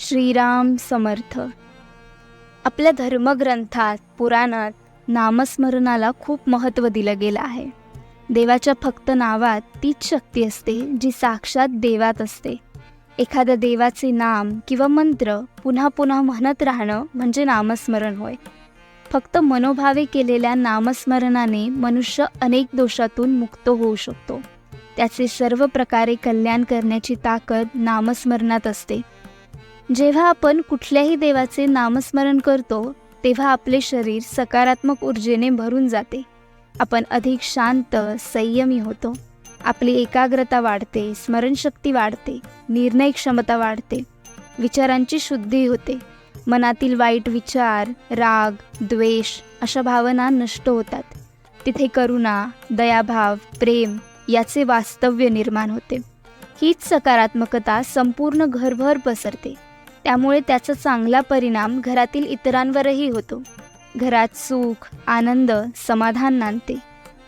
श्रीराम समर्थ. आपल्या धर्मग्रंथात पुराणात नामस्मरणाला खूप महत्त्व दिलं गेलं आहे. देवाच्या फक्त नावात तीच शक्ती असते जी साक्षात देवात असते. एखाद्या देवाचे नाम किंवा मंत्र पुन्हा पुन्हा म्हणत राहणं म्हणजे नामस्मरण होय. फक्त मनोभावे केलेल्या नामस्मरणाने मनुष्य अनेक दोषातून मुक्त होऊ शकतो. त्याचे सर्व प्रकारे कल्याण करण्याची ताकद नामस्मरणात असते. जेव्हा आपण कुठल्याही देवाचे नामस्मरण करतो तेव्हा आपले शरीर सकारात्मक ऊर्जेने भरून जाते. आपण अधिक शांत संयमी होतो. आपली एकाग्रता वाढते स्मरणशक्ती वाढते निर्णय क्षमता वाढते. विचारांची शुद्धी होते. मनातील वाईट विचार राग द्वेष अशा भावना नष्ट होतात. तिथे करुणा दयाभाव प्रेम याचे वास्तव्य निर्माण होते. हीच सकारात्मकता संपूर्ण घरभर पसरते. त्यामुळे त्याचा चांगला परिणाम घरातील इतरांवरही होतो. घरात सुख आनंद समाधान नांदते.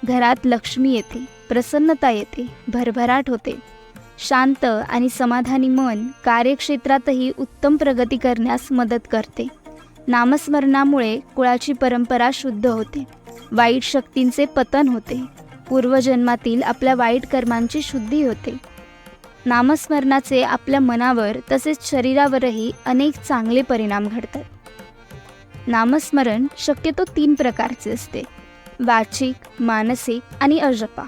घरात लक्ष्मी येते प्रसन्नता येते भरभराट होते. शांत आणि समाधानी मन कार्यक्षेत्रातही उत्तम प्रगती करण्यास मदत करते. नामस्मरणामुळे कुळाची परंपरा शुद्ध होते. वाईट शक्तींचे पतन होते. पूर्वजन्मातील आपल्या वाईट कर्मांची शुद्धी होते. नामस्मरणाचे आपल्या मनावर तसेच शरीरावरही अनेक चांगले परिणाम घडतात. नामस्मरण शक्यतो तीन प्रकारचे असते. वाचिक मानसिक आणि अजपा.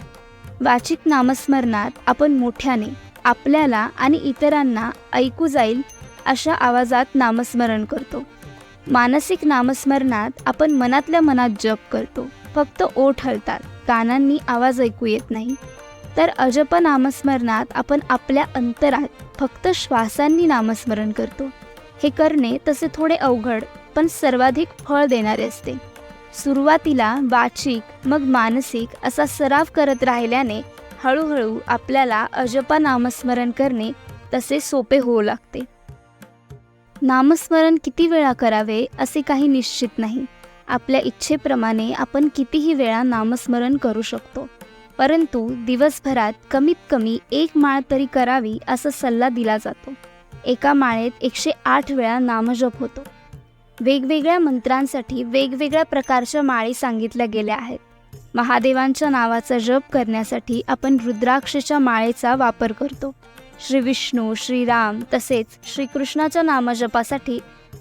वाचिक नामस्मरणात आपण मोठ्याने आपल्याला आणि इतरांना ऐकू जाईल अशा आवाजात नामस्मरण करतो. मानसिक नामस्मरणात आपण मनातल्या मनात जप करतो. फक्त ओठ हलतात. कानांनी आवाज ऐकू येत नाही. तर अजप नामस्मरणात आपण आपल्या अंतरात फक्त श्वासांनी नामस्मरण करतो. हे करणे तसे थोडे अवघड पण सर्वाधिक फळ देणारे असते. सुरुवातीला वाचिक मग मानसिक असा सराव करत राहिल्याने हळूहळू आपल्याला अजपा नामस्मरण करणे तसे सोपे होऊ लागते. नामस्मरण किती वेळा करावे असे काही निश्चित नाही. आपल्या इच्छेप्रमाणे आपण कितीही वेळा नामस्मरण करू शकतो. परंतु दिवसभरात कमीत कमी एक माळ तरी करावी असा सल्ला दिला जातो. एका माळेत एकशे आठ वेळा नामजप होतो. वेगवेगळ्या मंत्रांसाठी वेगवेगळ्या प्रकारच्या माळी सांगितल्या गेल्या आहेत. महादेवांच्या नावाचा जप करण्यासाठी आपण रुद्राक्षच्या माळेचा वापर करतो. श्री विष्णू श्रीराम तसेच श्रीकृष्णाच्या नामजपासाठी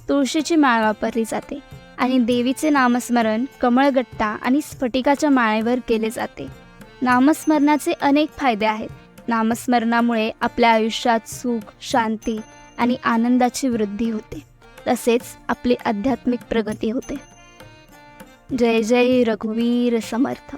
तुळशीची माळ वापरली जाते आणि देवीचे नामस्मरण कमळगट्टा आणि स्फटिकाच्या माळेवर केले जाते. नामस्मरणाचे अनेक फायदे आहेत. नामस्मरणामुळे आपल्या आयुष्यात सुख शांती आणि आनंदाची वृद्धी होते. तसेच आपली आध्यात्मिक प्रगती होते. जय जय रघुवीर समर्थ.